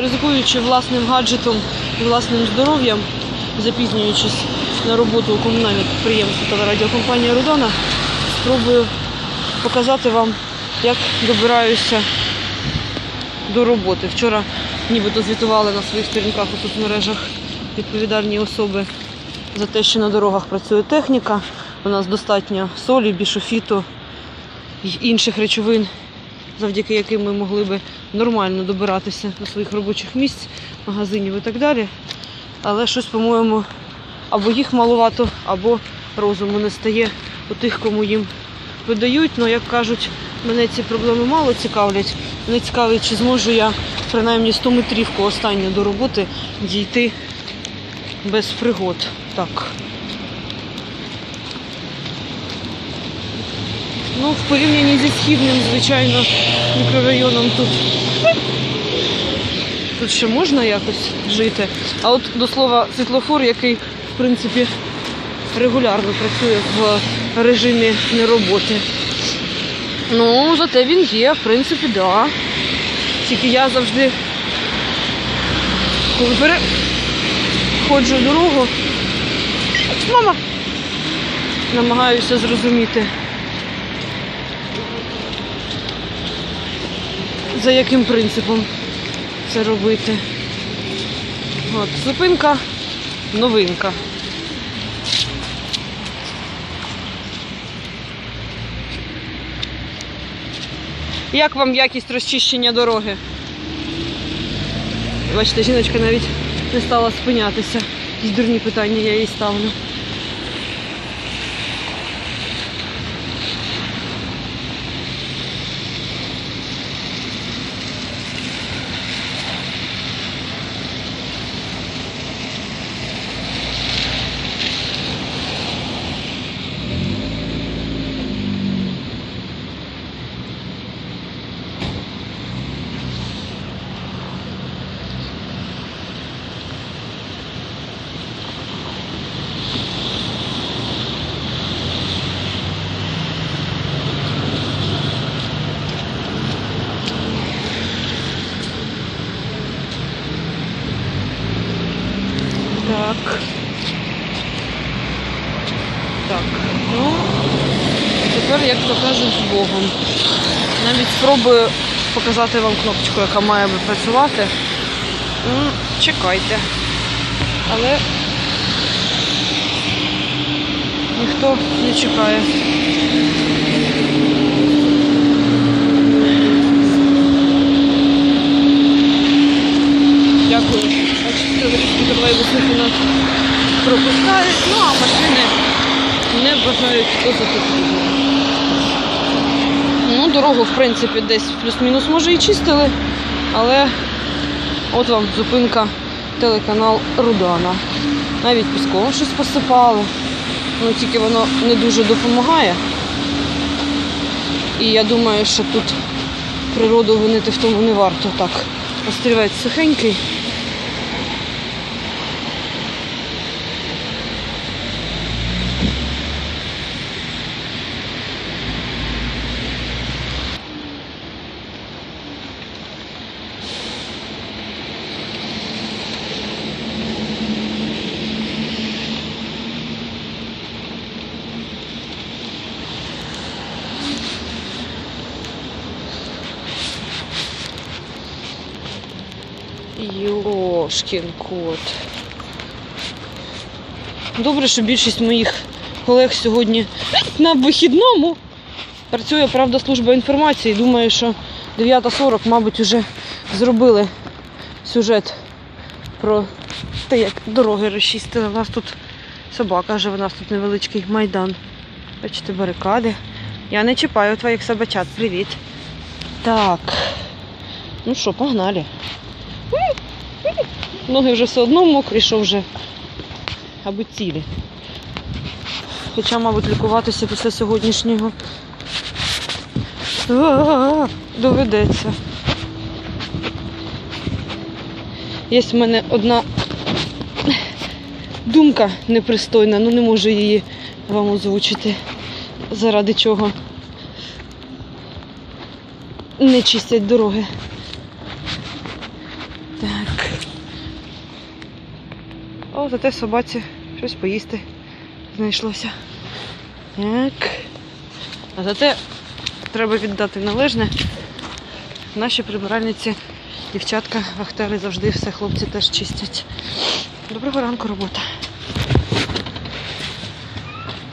ризикуючи власним гаджетом і власним здоров'ям, запізнюючись на роботу у комунальне підприємство телерадіокомпанія Рудона, спробую показати вам, як добираюся до роботи. Вчора нібито звітували на своїх сторінках у соцмережах відповідальні особи за те, що на дорогах працює техніка. У нас достатньо солі, бішофіту і інших речовин, завдяки яким ми могли би нормально добиратися до своїх робочих місць, магазинів і так далі. Але щось, по-моєму, або їх малувато, або розуму не стає у тих, кому їм видають. Ну, як кажуть, мене ці проблеми мало цікавлять. Мене цікавить, чи зможу я принаймні 100 метрівку останню до роботи дійти без пригод. Так. Ну, в порівнянні зі східним, звичайно, мікрорайоном тут. Тут ще можна якось жити. А от до слова, світлофор, який, в принципі, регулярно працює в режимі нероботи. Ну, зате він є, в принципі, так. Да. Тільки я завжди, коли переходжу дорогу, мама, намагаюся зрозуміти, за яким принципом це робити. От, зупинка, новинка. Як вам якість розчищення дороги? Бачите, жіночка навіть не стала спинятися. Якісь дурні питання я їй ставлю. Так. Так. Ну, тепер, як то з Богом. Навіть спробую показати вам кнопочку, яка має би працювати. Чекайте. Але ніхто не чекає. Дякую. Тролейбусних у нас пропускають, ну а машини не бажають позити. Ну, дорогу, в принципі, десь плюс-мінус може і чистили, але от вам зупинка телеканал Рудана. Навіть піском щось посипали. Ну, тільки воно не дуже допомагає. І я думаю, що тут природу винити в тому не варто так. Острівець сухенький. Йошкін кот. Добре, що більшість моїх колег сьогодні на вихідному працює, правда, служба інформації. Думаю, що 9.40, мабуть, вже зробили сюжет про те, як дороги розчистили. У нас тут собака живе, у нас тут невеличкий майдан. Бачите, барикади. Я не чіпаю твоїх собачат. Привіт. Так. Ну що, погнали. Ноги вже все одно мокрі, що вже аби цілі. Хоча, мабуть, лікуватися після сьогоднішнього А-а-а, доведеться. Є в мене одна думка непристойна, ну не можу її вам озвучити, заради чого не чистять дороги. Так. О, зате собаці щось поїсти знайшлося. Так. А зате треба віддати належне. Наші прибиральниці, дівчатка, вахтери завжди все хлопці теж чистять. Доброго ранку, робота.